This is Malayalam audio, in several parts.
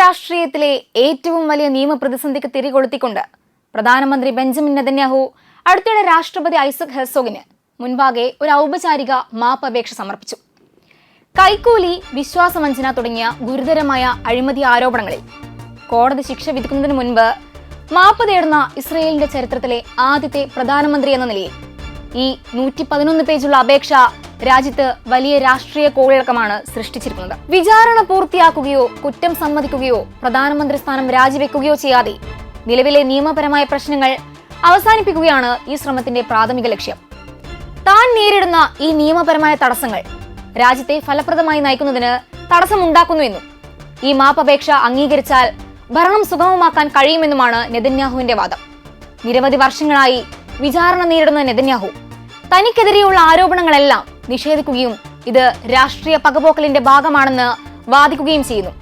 രാഷ്ട്രീയത്തിലെ ഏറ്റവും വലിയ നിയമപ്രതിസന്ധിക്ക് തിരികൊളുത്തിക്കൊണ്ട് പ്രധാനമന്ത്രി ബെഞ്ചമിൻ നെതന്യാഹു അടുത്തിടെ രാഷ്ട്രപതി ഐസക് ഹെർസോഗിന് മുൻപാകെ ഒരു ഔപചാരിക മാപ്പ് അപേക്ഷ സമർപ്പിച്ചു. കൈക്കൂലി വിശ്വാസവഞ്ചന തുടങ്ങിയ ഗുരുതരമായ അഴിമതി ആരോപണങ്ങളിൽ കോടതി ശിക്ഷ വിധിക്കുന്നതിന് മുൻപ് മാപ്പ് തേടുന്ന ഇസ്രയേലിന്റെ ചരിത്രത്തിലെ ആദ്യത്തെ പ്രധാനമന്ത്രി എന്ന നിലയിൽ ഈ നൂറ്റി പേജുള്ള അപേക്ഷ രാജ്യത്ത് വലിയ രാഷ്ട്രീയ കോളിളക്കമാണ് സൃഷ്ടിച്ചിരിക്കുന്നത്. വിചാരണ പൂർത്തിയാക്കുകയോ കുറ്റം സമ്മതിക്കുകയോ പ്രധാനമന്ത്രി സ്ഥാനം രാജിവെക്കുകയോ ചെയ്യാതെ നിലവിലെ നിയമപരമായ പ്രശ്നങ്ങൾ അവസാനിപ്പിക്കുകയാണ് ഈ ശ്രമത്തിന്റെ പ്രാഥമിക ലക്ഷ്യം. താൻ നേരിടുന്ന ഈ നിയമപരമായ തടസ്സങ്ങൾ രാജ്യത്തെ ഫലപ്രദമായി നയിക്കുന്നതിന് തടസ്സമുണ്ടാക്കുന്നുവെന്നും ഈ മാപ്പപേക്ഷ അംഗീകരിച്ചാൽ ഭരണം സുഗമമാക്കാൻ കഴിയുമെന്നുമാണ് നെതന്യാഹുവിന്റെ വാദം. നിരവധി വർഷങ്ങളായി വിചാരണ നേരിടുന്ന നെതന്യാഹു തനിക്കെതിരെയുള്ള ആരോപണങ്ങളെല്ലാം നിഷേധിക്കുകയും ഇത് രാഷ്ട്രീയ പകപോക്കലിന്റെ ഭാഗമാണെന്ന് വാദിക്കുകയും ചെയ്യുന്നു.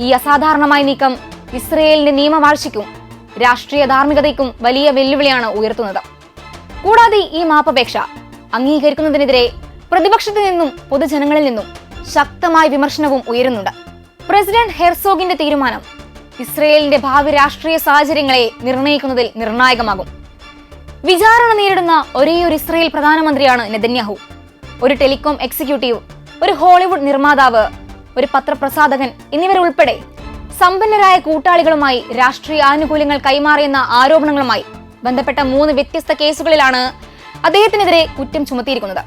ഈ അസാധാരണമായ നീക്കം ഇസ്രയേലിന്റെ നിയമവാഴ്ചയ്ക്കും രാഷ്ട്രീയ ധാർമ്മികതയ്ക്കും വലിയ വെല്ലുവിളിയാണ് ഉയർത്തുന്നത്. കൂടാതെ ഈ മാപ്പപേക്ഷ അംഗീകരിക്കുന്നതിനെതിരെ പ്രതിപക്ഷത്തു നിന്നും പൊതുജനങ്ങളിൽ നിന്നും ശക്തമായ വിമർശനവും ഉയരുന്നുണ്ട്. പ്രസിഡന്റ് ഹെർസോഗിന്റെ തീരുമാനം ഇസ്രയേലിന്റെ ഭാവി രാഷ്ട്രീയ സാഹചര്യങ്ങളെ നിർണയിക്കുന്നതിൽ നിർണായകമാകും. വിചാരണ നേരിടുന്ന ഒരേയൊരു ഇസ്രയേൽ പ്രധാനമന്ത്രിയാണ് നെതന്യാഹു. ഒരു ടെലികോം എക്സിക്യൂട്ടീവ് ഒരു ഹോളിവുഡ് നിർമ്മാതാവ് ഒരു പത്രപ്രസാധകൻ എന്നിവരുൾപ്പെടെ സമ്പന്നരായ കൂട്ടാളികളുമായി രാഷ്ട്രീയ ആനുകൂല്യങ്ങൾ കൈമാറിയെന്ന ആരോപണങ്ങളുമായി ബന്ധപ്പെട്ട മൂന്ന് വ്യത്യസ്ത കേസുകളിലാണ് അദ്ദേഹത്തിനെതിരെ കുറ്റം ചുമത്തിയിരിക്കുന്നത്.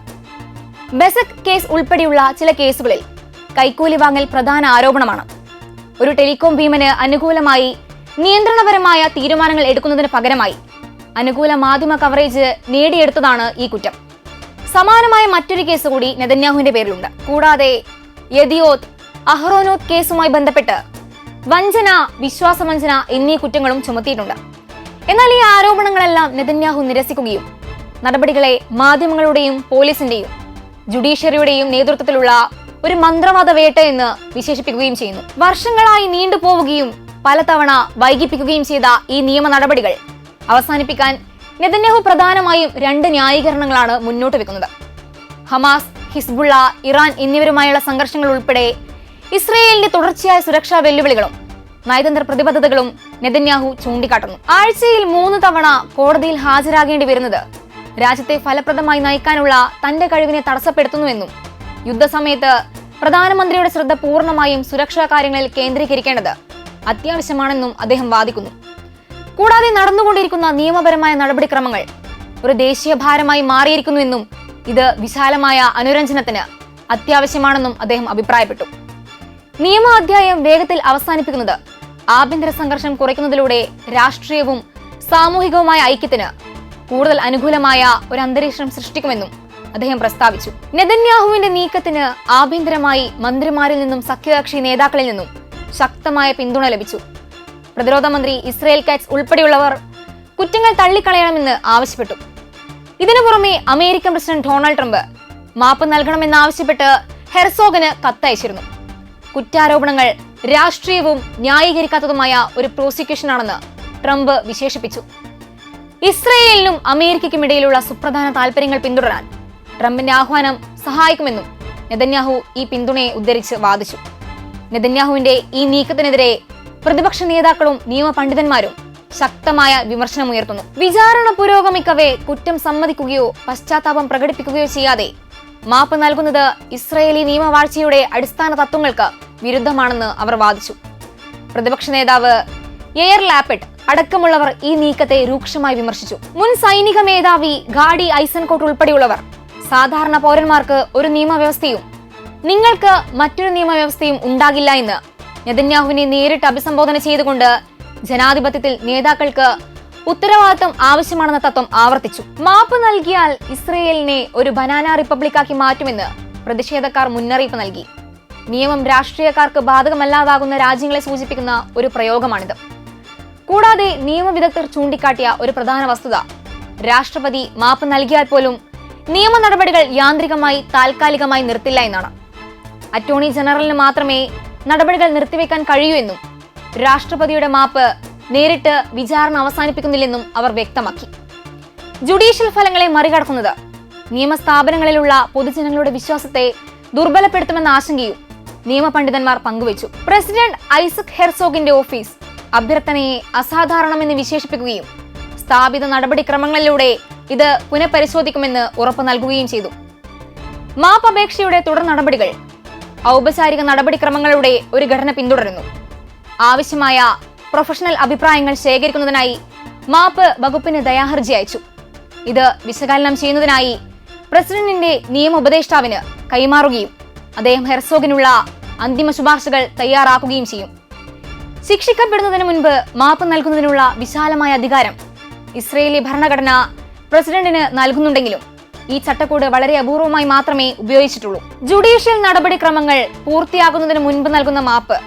ബെസക് കേസ് ഉൾപ്പെടെയുള്ള ചില കേസുകളിൽ കൈക്കൂലി വാങ്ങൽ പ്രധാന ആരോപണമാണ്. ഒരു ടെലികോം ഭീമന് അനുകൂലമായി നിയന്ത്രണപരമായ തീരുമാനങ്ങൾ എടുക്കുന്നതിന് പകരമായി അനുകൂല മാധ്യമ കവറേജ് നേടിയെടുത്തതാണ് ഈ കുറ്റം. സമാനമായ മറ്റൊരു കേസ് കൂടി നെതന്യാഹുവിന്റെ പേരിലുണ്ട്. കൂടാതെ യദിയോത് അഹ്റോനോത് കേസുമായി ബന്ധപ്പെട്ട് വഞ്ചന വിശ്വാസവഞ്ചന എന്നീ കുറ്റങ്ങളും ചുമത്തിയിട്ടുണ്ട്. എന്നാൽ ഈ ആരോപണങ്ങളെല്ലാം നെതന്യാഹു നിരസിക്കുകയും നടപടികളെ മാധ്യമങ്ങളുടെയും പോലീസിന്റെയും ജുഡീഷ്യറിയുടെയും നേതൃത്വത്തിലുള്ള ഒരു മന്ത്രവാദ വേട്ട എന്ന് വിശേഷിപ്പിക്കുകയും ചെയ്യുന്നു. വർഷങ്ങളായി നീണ്ടുപോവുകയും പലതവണ വൈകിപ്പിക്കുകയും ചെയ്ത ഈ നിയമ നടപടികൾ അവസാനിപ്പിക്കാൻ നെതന്യാഹു പ്രധാനമായും രണ്ട് ന്യായീകരണങ്ങളാണ് മുന്നോട്ട് വെക്കുന്നത്. ഹമാസ് ഹിസ്ബുള്ള ഇറാൻ എന്നിവരുമായുള്ള സംഘർഷങ്ങൾ ഉൾപ്പെടെ ഇസ്രയേലിന്റെ തുടർച്ചയായ സുരക്ഷാ വെല്ലുവിളികളും നയതന്ത്ര പ്രതിബദ്ധതകളും നെതന്യാഹു ചൂണ്ടിക്കാട്ടുന്നു. ആഴ്ചയിൽ മൂന്ന് തവണ കോടതിയിൽ ഹാജരാകേണ്ടി വരുന്നത് രാജ്യത്തെ ഫലപ്രദമായി നയിക്കാനുള്ള തന്റെ കഴിവിനെ തടസ്സപ്പെടുത്തുന്നുവെന്നും യുദ്ധസമയത്ത് പ്രധാനമന്ത്രിയുടെ ശ്രദ്ധ പൂർണമായും സുരക്ഷാ കാര്യങ്ങളിൽ കേന്ദ്രീകരിക്കേണ്ടത് അത്യാവശ്യമാണെന്നും അദ്ദേഹം വാദിക്കുന്നു. കൂടാതെ നടന്നുകൊണ്ടിരിക്കുന്ന നിയമപരമായ നടപടിക്രമങ്ങൾ ഒരു ദേശീയ ഭാരമായി മാറിയിരിക്കുന്നുവെന്നും ഇത് വിശാലമായ അനുരഞ്ജനത്തിന് അത്യാവശ്യമാണെന്നും അദ്ദേഹം അഭിപ്രായപ്പെട്ടു. നിയമ അധ്യായം വേഗത്തിൽ അവസാനിപ്പിക്കുന്നത് ആഭ്യന്തര സംഘർഷം കുറയ്ക്കുന്നതിലൂടെ രാഷ്ട്രീയവും സാമൂഹികവുമായ ഐക്യത്തിന് കൂടുതൽ അനുകൂലമായ ഒരു അന്തരീക്ഷം സൃഷ്ടിക്കുമെന്നും അദ്ദേഹം പ്രസ്താവിച്ചു. നെതന്യാഹുവിന്റെ നീക്കത്തിന് ആഭ്യന്തരമായി മന്ത്രിമാരിൽ നിന്നും സഖ്യകക്ഷി നേതാക്കളിൽ നിന്നും ശക്തമായ പിന്തുണ ലഭിച്ചു. പ്രതിരോധ മന്ത്രി ഇസ്രയേൽ കാറ്റ്സ് ഉൾപ്പെടെയുള്ളവർ കുറ്റങ്ങൾ തള്ളിക്കളയണമെന്ന് ആവശ്യപ്പെട്ടു. ഇതിനു പുറമെ അമേരിക്കൻ പ്രസിഡന്റ് ഡൊണാൾഡ് ട്രംപ് മാപ്പ് നൽകണമെന്നാവശ്യപ്പെട്ട് ഹെർസോഗിന് കത്തയച്ചിരുന്നു. കുറ്റാരോപണങ്ങൾ രാഷ്ട്രീയവും ന്യായീകരിക്കാത്തതുമായ ഒരു പ്രോസിക്യൂഷനാണെന്ന് ട്രംപ് വിശേഷിപ്പിച്ചു. ഇസ്രയേലിനും അമേരിക്കയ്ക്കും ഇടയിലുള്ള സുപ്രധാന താൽപര്യങ്ങൾ പിന്തുടരാൻ ട്രംപിന്റെ ആഹ്വാനം സഹായിക്കുമെന്നും നെതന്യാഹു ഈ പിന്തുണയെ ഉദ്ധരിച്ച് വാദിച്ചു. നെതന്യാഹുവിന്റെ ഈ നീക്കത്തിനെതിരെ പ്രതിപക്ഷ നേതാക്കളും നിയമപണ്ഡിതന്മാരും ശക്തമായ വിമർശനമുയർത്തുന്നു. വിചാരണ പുരോഗമിക്കവേ കുറ്റം സമ്മതിക്കുകയോ പശ്ചാത്താപം പ്രകടിപ്പിക്കുകയോ ചെയ്യാതെ മാപ്പ് നൽകുന്നത് ഇസ്രയേലി നിയമവാഴ്ചയുടെ അടിസ്ഥാന തത്വങ്ങൾക്ക് വിരുദ്ധമാണെന്ന് അവർ വാദിച്ചു. പ്രതിപക്ഷ നേതാവ് എയർ ലാപ്പിഡ് അടക്കമുള്ളവർ ഈ നീക്കത്തെ രൂക്ഷമായി വിമർശിച്ചു. മുൻ സൈനിക മേധാവി ഗാഡി ഐസൻകോട്ട് ഉൾപ്പെടെയുള്ളവർ സാധാരണ പൗരന്മാർക്ക് ഒരു നിയമവ്യവസ്ഥയും നിങ്ങൾക്ക് മറ്റൊരു നിയമവ്യവസ്ഥയും ഉണ്ടാകില്ല എന്ന് നെതന്യാഹുവിനെ നേരിട്ട് അഭിസംബോധന ചെയ്തുകൊണ്ട് ജനാധിപത്യത്തിൽ നേതാക്കൾക്ക് ഉത്തരവാദിത്തം ആവശ്യമാണെന്ന തത്വം ആവർത്തിച്ചു. മാപ്പ് നൽകിയാൽ ഇസ്രയേലിനെ ഒരു ബനാന റിപ്പബ്ലിക്കാക്കി മാറ്റുമെന്ന് പ്രതിഷേധക്കാർ മുന്നറിയിപ്പ് നൽകി. നിയമം രാഷ്ട്രീയക്കാർക്ക് ബാധകമല്ലാതാകുന്ന രാജ്യങ്ങളെ സൂചിപ്പിക്കുന്ന ഒരു പ്രയോഗമാണിത്. കൂടാതെ നിയമവിദഗ്ധർ ചൂണ്ടിക്കാട്ടിയ ഒരു പ്രധാന വസ്തുത. രാഷ്ട്രപതി മാപ്പ് നൽകിയാൽ പോലും നിയമ നടപടികൾ യാന്ത്രികമായി താൽക്കാലികമായി നിർത്തില്ല എന്നാണ്. അറ്റോർണി ജനറലിന് മാത്രമേ നടപടികൾ നിർത്തിവെക്കാൻ കഴിയൂ രാഷ്ട്രപതിയുടെ മാപ്പ് നേരിട്ട് വിചാരണ അവസാനിപ്പിക്കുന്നില്ലെന്നും അവർ വ്യക്തമാക്കി. ജുഡീഷ്യൽ ഫലങ്ങളെ മറികടക്കുന്നത് നിയമസ്ഥാപനങ്ങളിലുള്ള പൊതുജനങ്ങളുടെ വിശ്വാസത്തെ ദുർബലപ്പെടുത്തുമെന്ന ആശങ്കയും നിയമപണ്ഡിതന്മാർ പങ്കുവച്ചു. പ്രസിഡന്റ് ഐസക് ഹെർസോഗിന്റെ ഓഫീസ് അഭ്യർത്ഥനയെ അസാധാരണമെന്ന് വിശേഷിപ്പിക്കുകയും സ്ഥാപിത നടപടിക്രമങ്ങളിലൂടെ ഇത് പുനഃപരിശോധിക്കുമെന്ന് ഉറപ്പു നൽകുകയും ചെയ്തു. മാപ്പപേക്ഷയുടെ തുടർ നടപടികൾ ഔപചാരിക നടപടിക്രമങ്ങളുടെ ഒരു ഘടന പിന്തുടരുന്നു. ആവശ്യമായ പ്രൊഫഷണൽ അഭിപ്രായങ്ങൾ ശേഖരിക്കുന്നതിനായി മാപ്പ് വകുപ്പിന് ദയാഹർജി അയച്ചു. ഇത് വിശകലനം ചെയ്യുന്നതിനായി പ്രസിഡന്റിന്റെ നിയമ ഉപദേഷ്ടാവിന് കൈമാറുകയും അദ്ദേഹം ഹെർസോഗിനുള്ള അന്തിമ ശുപാർശകൾ തയ്യാറാക്കുകയും ചെയ്യും. ശിക്ഷിക്കപ്പെടുന്നതിന് മുൻപ് മാപ്പ് നൽകുന്നതിനുള്ള വിശാലമായ അധികാരം ഇസ്രയേലി ഭരണഘടന പ്രസിഡന്റിന് നൽകുന്നുണ്ടെങ്കിലും ഈ ചട്ടക്കൂട് വളരെ അപൂർവമായി മാത്രമേ ഉപയോഗിച്ചിട്ടുള്ളൂ. ജുഡീഷ്യൽ നടപടിക്രമങ്ങൾ പൂർത്തിയാകുന്നതിന് മുൻപ് നൽകുന്ന മാപ്പ്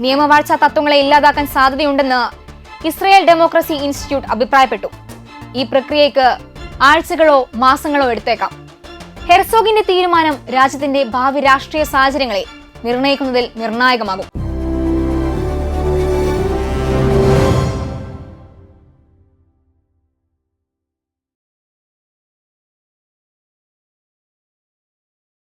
നിയമവാഴ്ച തത്വങ്ങളെ ഇല്ലാതാക്കാൻ സാധ്യതയുണ്ടെന്ന് ഇസ്രയേൽ ഡെമോക്രസി ഇൻസ്റ്റിറ്റ്യൂട്ട് അഭിപ്രായപ്പെട്ടു. ഈ പ്രക്രിയയ്ക്ക് ആഴ്ചകളോ മാസങ്ങളോ എടുത്തേക്കാം. ഹെർസോഗിന്റെ തീരുമാനം രാജ്യത്തിന്റെ ഭാവി രാഷ്ട്രീയ സാഹചര്യങ്ങളെ നിർണയിക്കുന്നതിൽ നിർണായകമാകും.